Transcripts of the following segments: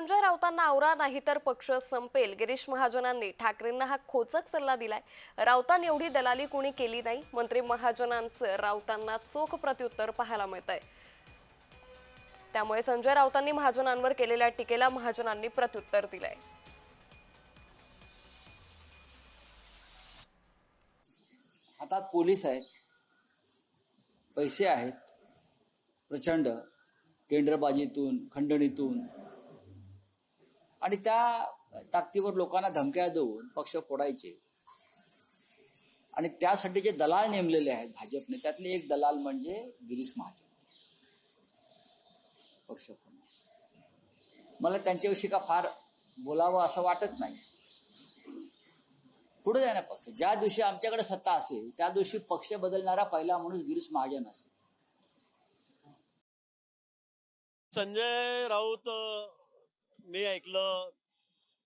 संजय राऊतांना आवरा नाही तर पक्ष संपेल. गिरीश महाजनांनी ठाकरेंना हा खोचक सल्ला दिलाय. राऊतांनी एवढी दलाली कोणी केली नाही? मंत्री महाजनांचं राऊतांना चोख प्रत्युत्तर पाहायला मिळतंय. त्यामुळे संजय राऊतांनी महाजनांवर केलेल्या टीकेला महाजनांनी प्रत्युत्तर दिलंय. हातात पोलीस आहेत. पैसे आहेत. प्रचंड. टेंडरबाजीतून खंडणीतून आणि त्या ताकदीवर लोकांना धमक्या देऊन पक्ष फोडायचे. आणि त्यासाठी जे दलाल नेमलेले आहेत भाजपने त्यातले एक दलाल म्हणजे गिरीश महाजन. पक्ष फोडणे. मला त्यांच्याविषयी का फार बोलावं असं वाटत नाही. पुढे जाणार पक्ष. ज्या दिवशी आमच्याकडे सत्ता असेल त्या दिवशी पक्ष बदलणारा पहिला माणूस गिरीश महाजन असेल. संजय राऊत मी ऐकलं.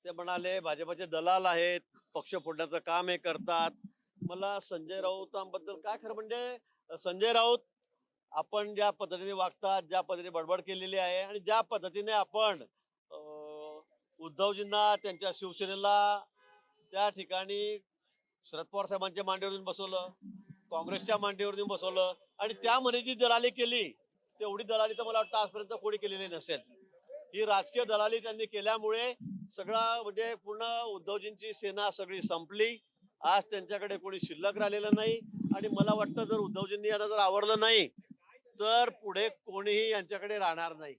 ते म्हणाले भाजपाचे दलाल आहेत पक्ष फोडण्याचं काम हे करतात. मला संजय राऊतांबद्दल काय खरं म्हणजे संजय राऊत आपण ज्या पद्धतीने वागतात ज्या पद्धतीने बडबड केलेली आहे आणि ज्या पद्धतीने आपण उद्धवजींना त्यांच्या शिवसेनेला त्या ठिकाणी शरद पवार साहेबांच्या मांडीवर बसवलं काँग्रेसच्या मांडीवर बसवलं आणि त्यामध्ये जी दलाली केली तेवढी दलाली तर मला वाटतं आजपर्यंत कोणी केलेली नसेल. ही राजकीय दलाली त्यांनी केल्यामुळे सगळा म्हणजे पूर्ण उद्धवजींची सेना सगळी संपली. आज त्यांच्याकडे कोणी शिल्लक राहिलेलं नाही आणि मला वाटतं जर उद्धवजींनी यांना जर आवडलं नाही तर पुढे कोणीही यांच्याकडे राहणार नाही.